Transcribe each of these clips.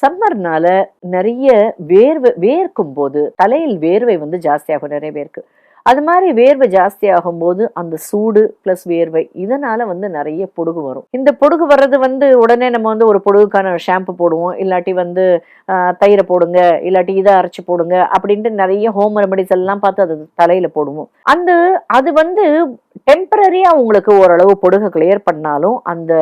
சம்மர்னால நிறைய வேர்வை வேர்க்கும் போது தலையில் வேர்வை வந்து ஜாஸ்தியாகும் நிறைய பேருக்கு. அது மாதிரி வேர்வை ஜாஸ்தி ஆகும்போது அந்த சூடு ப்ளஸ் வேர்வை இதனால வந்து நிறைய பொடுகு வரும். இந்த பொடுகு வர்றது வந்து உடனே நம்ம வந்து ஒரு பொடுகுக்கான ஷாம்பு போடுவோம். இல்லாட்டி வந்து தயிரை போடுங்க இல்லாட்டி இதை அரைச்சி போடுங்க அப்படின்ட்டு நிறைய ஹோம் ரெமடிஸ் எல்லாம் பார்த்து அது தலையில போடுவோம். அந்த அது வந்து டெம்பரரியா உங்களுக்கு ஓரளவு பொடுகை கிளியர் பண்ணாலும் அந்த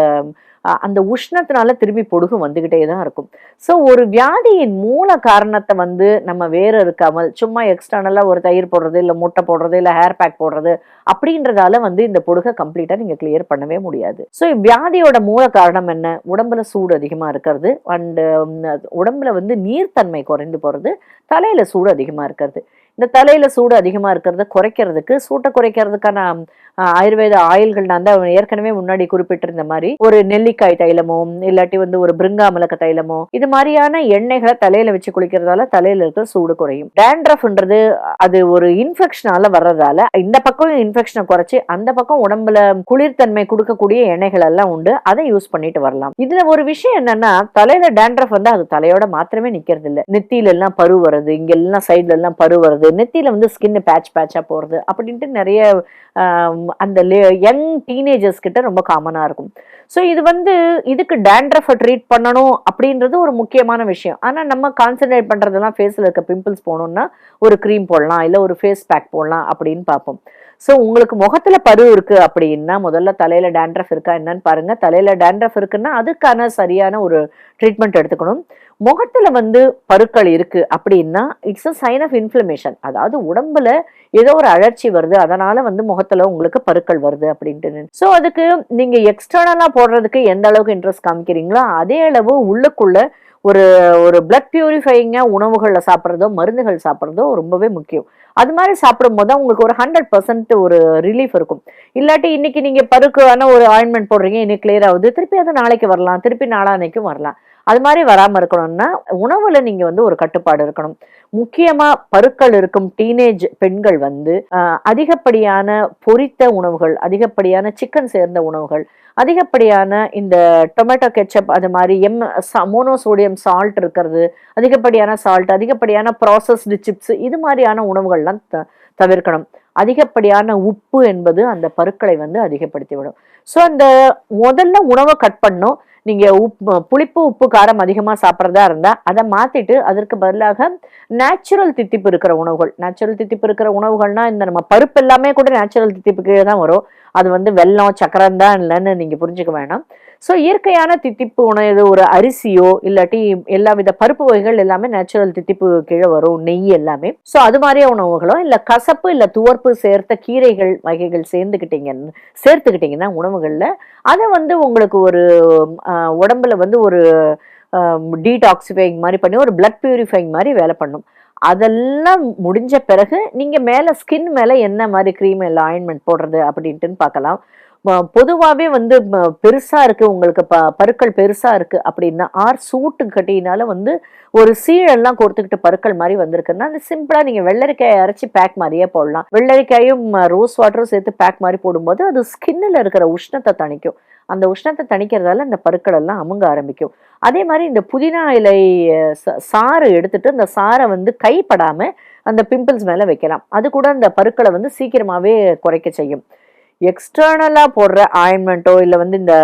அந்த உஷ்ணத்தினால திரும்பி பொடுகு வந்துக்கிட்டே தான் இருக்கும். ஸோ ஒரு வியாதியின் மூல காரணத்தை வந்து நம்ம வேற இருக்காமல் சும்மா எக்ஸ்டர்னலாக ஒரு தயிர் போடுறது இல்லை முட்டை போடுறது இல்லை ஹேர் பேக் போடுறது அப்படின்றதால வந்து இந்த பொடுகை கம்ப்ளீட்டாக நீங்கள் கிளியர் பண்ணவே முடியாது. ஸோ வியாதியோட மூல காரணம் என்ன? உடம்புல சூடு அதிகமாக இருக்கிறது. அண்டு உடம்புல வந்து நீர்த்தன்மை குறைந்து போகிறது தலையில் சூடு அதிகமாக இருக்கிறது. இந்த தலையில் சூடு அதிகமாக இருக்கிறத குறைக்கிறதுக்கு சூட்டை குறைக்கிறதுக்கான ஆயுர்வேத ஆயில்கள் நான் தான் ஏற்கனவே முன்னாடி குறிப்பிட்டிருந்த மாதிரி ஒரு நெல்லிக்காய் தைலமோ இல்லாட்டி வந்து ஒரு பிருங்காமலக்க தைலமோ இது மாதிரியான எண்ணெய்களை தலையில வச்சு குளிக்கிறதால தலையில இருக்கிற சூடு குறையும். டேண்ட்ரஃப்ன்றது அது ஒரு இன்ஃபெக்ஷனால வர்றதால இந்த பக்கம் இன்ஃபெக்ஷனை குறைச்சி அந்த பக்கம் உடம்புல குளிர்தன்மை கொடுக்கக்கூடிய எண்ணெய்கள் எல்லாம் உண்டு. அதை யூஸ் பண்ணிட்டு வரலாம். இதுல ஒரு விஷயம் என்னன்னா தலையில டேண்ட்ரஃப் வந்து அது தலையோட மாத்திரமே நிக்கிறது இல்லை நெத்தியில எல்லாம் பரு வருது இங்க எல்லாம் சைடுல எல்லாம் பரு வருது. நெத்தியில் வந்து ஸ்கின் பேட்ச் பேட்சாக போகிறது அப்படின்ட்டு நிறைய அந்த யங் டீனேஜர்ஸ் கிட்ட ரொம்ப காமனாக இருக்கும். ஸோ இது வந்து இதுக்கு டேண்ட்ரஃபை ட்ரீட் பண்ணணும் அப்படின்றது ஒரு முக்கியமான விஷயம். ஆனால் நம்ம கான்சென்ட்ரேட் பண்ணுறதெல்லாம் ஃபேஸில் இருக்க பிம்பிள்ஸ் போகணும்னா ஒரு க்ரீம் போடலாம் இல்லை ஒரு ஃபேஸ் பேக் போடலாம் அப்படின்னு பார்ப்போம். ஸோ உங்களுக்கு முகத்தில் பரு இருக்குது அப்படின்னா முதல்ல தலையில் டேண்ட்ரஃப் இருக்கா என்னன்னு பாருங்கள் தலையில் டேண்ட்ரஃப் இருக்குன்னா அதுக்கான சரியான ஒரு ட்ரீட்மெண்ட் எடுத்துக்கணும். முகத்துல வந்து பருக்கள் இருக்கு அப்படின்னா it's a sign of inflammation அதாவது உடம்புல ஏதோ ஒரு அழற்சி வருது அதனால வந்து முகத்துல உங்களுக்கு பருக்கள் வருது அப்படின்ட்டு ஸோ அதுக்கு நீங்க எக்ஸ்டர்னலா போடுறதுக்கு எந்த அளவுக்கு இன்ட்ரெஸ்ட் காமிக்கிறீங்களோ அதே அளவு உள்ளுக்குள்ள ஒரு ஒரு பிளட் பியூரிஃபைங்கா உணவுகளில் சாப்பிட்றதோ மருந்துகள் சாப்பிட்றதோ ரொம்பவே முக்கியம். அது மாதிரி சாப்பிடும்போது தான் உங்களுக்கு ஒரு ஹண்ட்ரட் பர்சன்ட் ஒரு ரிலீஃப் இருக்கும். இல்லாட்டி இன்னைக்கு நீங்கள் பருக்கான ஒரு ஆயின்மெண்ட் போடுறீங்க இன்னைக்கு கிளியர் ஆகுது. திருப்பி அது நாளைக்கு வரலாம் திருப்பி நாளான்னைக்கும் வரலாம். அது மாதிரி வராமல் இருக்கணும்னா உணவில் நீங்கள் வந்து ஒரு கட்டுப்பாடு இருக்கணும். முக்கியமாக பருக்கள் இருக்கும் டீனேஜ் பெண்கள் வந்து அதிகப்படியான பொரித்த உணவுகள் அதிகப்படியான சிக்கன் சேர்ந்த உணவுகள் அதிகப்படியான இந்த டொமேட்டோ கெச்சப் அது மாதிரி எம் மோனோசோடியம் சால்ட் இருக்கிறது அதிகப்படியான சால்ட் அதிகப்படியான ப்ராசஸ்டு சிப்ஸ் இது மாதிரியான உணவுகள்லாம் த- தவிர்க்கணும். அதிகப்படியான உப்பு என்பது அந்த பருக்களை வந்து அதிகப்படுத்தி விடும் ஸோ அந்த முதல்ல உணவை கட் பண்ணும் நீங்க உப்பு புளிப்பு உப்பு காரம் அதிகமாக சாப்பிட்றதா இருந்தா அதை மாத்திட்டு அதற்கு பதிலாக நேச்சுரல் தித்திப்பு இருக்கிற உணவுகள். நேச்சுரல் தித்திப்பு இருக்கிற உணவுகள்னால் இந்த நம்ம பருப்பு எல்லாமே கூட நேச்சுரல் தித்திப்பு கீழே தான் வரும். அது வந்து வெல்லம் சக்கரம் தான் இல்லைன்னு நீங்க புரிஞ்சுக்க வேணாம். ஸோ இயற்கையான தித்திப்பு உணவு ஒரு அரிசியோ இல்லாட்டி எல்லா வித பருப்பு வகைகள் எல்லாமே நேச்சுரல் தித்திப்பு கீழே வரும் நெய் எல்லாமே. ஸோ அது மாதிரியே உணவுகளோ இல்லை கசப்பு இல்லை துவர்ப்பு சேர்த்த கீரைகள் வகைகள் சேர்ந்துக்கிட்டீங்கன்னு சேர்த்துக்கிட்டீங்கன்னா உணவுகளில் அதை வந்து உங்களுக்கு ஒரு உடம்புல வந்து ஒரு டீடாக்சிஃபைங் மாதிரி பண்ணி ஒரு பிளட் பியூரிஃபைங் மாதிரி வேலை பண்ணும். அதெல்லாம் முடிஞ்ச பிறகு நீங்கள் மேலே ஸ்கின் மேலே என்ன மாதிரி க்ரீம் இல்லை ஆயின்மெண்ட் போடுறது அப்படின்ட்டுன்னு பார்க்கலாம். பொதுவாகவே வந்து பெருசாக இருக்குது இருக்கு உங்களுக்கு ப பருக்கள் பெருசாக இருக்கு அப்படின்னா ஆர் சூட்டு கட்டினால வந்து ஒரு சீழெல்லாம் கொடுத்துக்கிட்டு பருக்கள் மாதிரி வந்திருக்குன்னா அது சிம்பிளாக நீங்கள் வெள்ளரிக்காயை அரைச்சி பேக் மாதிரியே போடலாம். வெள்ளரிக்காயும் ரோஸ் வாட்டரும் சேர்த்து பேக் மாதிரி போடும்போது அது ஸ்கின்னில் இருக்கிற உஷ்ணத்தை தணிக்கும். அந்த உஷ்ணத்தை தணிக்கிறதால இந்த பருக்கள் எல்லாம் அமுங்க ஆரம்பிக்கும். அதே மாதிரி இந்த புதினா இலை சாறு எடுத்துட்டு அந்த சாறை வந்து கைப்படாமல் அந்த பிம்பிள்ஸ் மேலே வைக்கலாம். அது கூட அந்த பருக்களை வந்து சீக்கிரமாகவே குறைக்க செய்யும். எக்ஸ்டர்னலாக போடுற ஆயின்மெண்ட்டோ இல்லை வந்து இந்த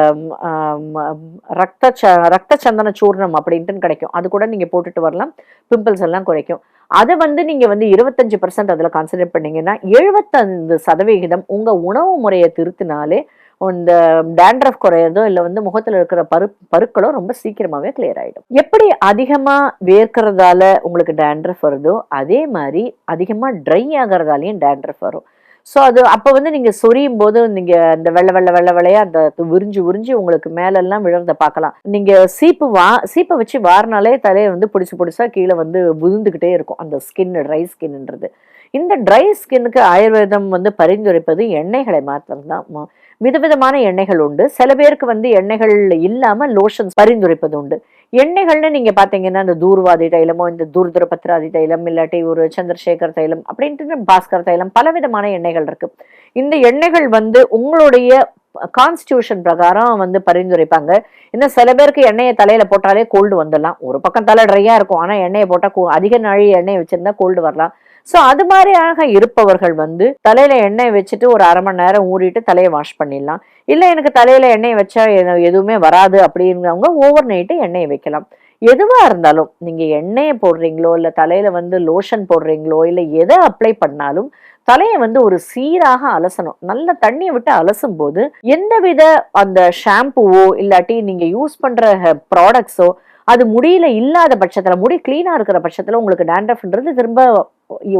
ரத்த ச ரத்த சந்தன சூர்ணம் அப்படின்ட்டு கிடைக்கும். அது கூட நீங்கள் போட்டுட்டு வரலாம். பிம்பிள்ஸ் எல்லாம் குறைக்கும். அதை வந்து நீங்கள் வந்து இருபத்தஞ்சு பர்சன்ட் அதில் கான்சன்ட்ரேட் பண்ணிங்கன்னா எழுபத்தஞ்சு சதவிகிதம் உங்கள் உணவு முறையை திருத்தினாலே இந்த டேண்ட்ரஃப் குறையிறதோ இல்லை வந்து முகத்தில் இருக்கிற பரு பருக்களோ ரொம்ப சீக்கிரமாகவே கிளியர் ஆகிடும் எப்படி அதிகமாக வேர்க்கிறதால உங்களுக்கு டேண்ட்ரஃப் வருதோ அதே மாதிரி அதிகமாக ட்ரை ஆகிறதாலையும் டேண்ட்ரஃப் வரும். ஸோ அது அப்போ வந்து நீங்கள் சொரியும் போது நீங்கள் அந்த வெள்ளை வெள்ளை வெள்ளை வெள்ளையா அந்த உறிஞ்சி உறிஞ்சி உங்களுக்கு மேலெல்லாம் விழுறத பார்க்கலாம் நீங்கள் சீப்பு வா சீப்பை வச்சு வாரினாலே தலையை வந்து பிடிச்சி பிடிச்சா கீழே வந்து விழுந்துக்கிட்டே இருக்கும். அந்த ஸ்கின் ட்ரை ஸ்கின்ன்றது இந்த ட்ரை ஸ்கின்னுக்கு ஆயுர்வேதம் வந்து பரிந்துரைப்பது எண்ணெய்களை மாத்திரம் தான் விதவிதமான எண்ணெய்கள் உண்டு. சில பேருக்கு வந்து எண்ணெய்கள் இல்லாமல் லோஷன்ஸ் பரிந்துரைப்பது உண்டு. எண்ணெய்கள்னு நீங்கள் பார்த்தீங்கன்னா இந்த தூர்வாதி தைலமோ இந்த தூர்துர பத்ராதி தைலம் இல்லாட்டி ஒரு சந்திரசேகர் தைலம் அப்படின்ட்டு பாஸ்கர் தைலம் பலவிதமான எண்ணெய்கள் இருக்குது இந்த எண்ணெய்கள் வந்து உங்களுடைய கான்ஸ்டியூஷன் பிரகாரம் வந்து பரிந்துரைப்பாங்க. இன்னும் சில பேருக்கு எண்ணெயை தலையில போட்டாலே கோல்டு வந்துடலாம். ஒரு பக்கம் தலை ட்ரையா இருக்கும். ஆனா எண்ணெயை போட்டா அதிக நாழி எண்ணெய் வச்சிருந்தா கோல்டு வரலாம். ஸோ அது மாதிரியாக இருப்பவர்கள் வந்து தலையில எண்ணெய் வச்சுட்டு ஒரு அரை மணி நேரம் ஊறிட்டு தலையை வாஷ் பண்ணிடலாம். இல்லை எனக்கு தலையில எண்ணெய் வச்சா எது- எதுவுமே வராது அப்படிங்கிறவங்க ஓவர் நைட்டு எண்ணெயை வைக்கலாம். எதுவாக இருந்தாலும் நீங்கள் எண்ணெயை போடுறீங்களோ இல்லை தலையில் வந்து லோஷன் போடுறீங்களோ இல்லை எதை அப்ளை பண்ணாலும் தலையை வந்து ஒரு சீராக அலசணும். நல்ல தண்ணியை விட்டு அலசும் போது எந்தவித அந்த ஷாம்புவோ இல்லாட்டி நீங்கள் யூஸ் பண்ணுற ப்ராடக்ட்ஸோ அது முடியல இல்லாத பட்சத்தில் முடி க்ளீனாக இருக்கிற பட்சத்தில் உங்களுக்கு டேண்ட்ரஃப்ன்றது திரும்ப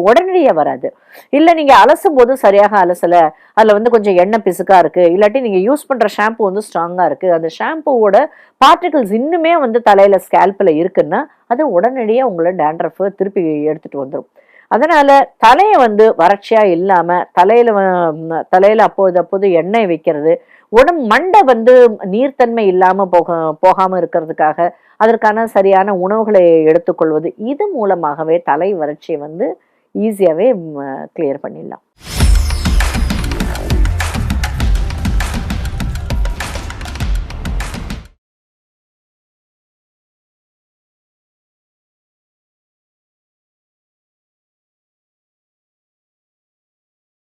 உடனடியே வராது. இல்ல நீங்க அலசும் போது சரியாக அலசல அதுல வந்து கொஞ்சம் எண்ணெய் பிசுக்கா இருக்கு இல்லாட்டி நீங்க யூஸ் பண்ற ஷாம்பு வந்து ஸ்ட்ராங்கா இருக்கு. அந்த ஷாம்புவோட பார்ட்டிகல்ஸ் இன்னுமே வந்து தலையில ஸ்கேல்பில் இருக்குன்னா அது உடனடியே உங்களை டேண்ட்ரஃப் திருப்பி எடுத்துட்டு வந்துடும் அதனால தலையை வந்து வறட்சியா இல்லாம தலையில தலையில் தலையில அப்போது அப்போது எண்ணெய் வைக்கிறது உடம்பு மண்டை வந்து நீர்த்தன்மை இல்லாம போக போகாம இருக்கிறதுக்காக அதற்கான சரியான உணவுகளை எடுத்துக்கொள்வது இது மூலமாகவே தலை வறட்சியை வந்து ஈஸியாகவே கிளியர் பண்ணிடலாம்.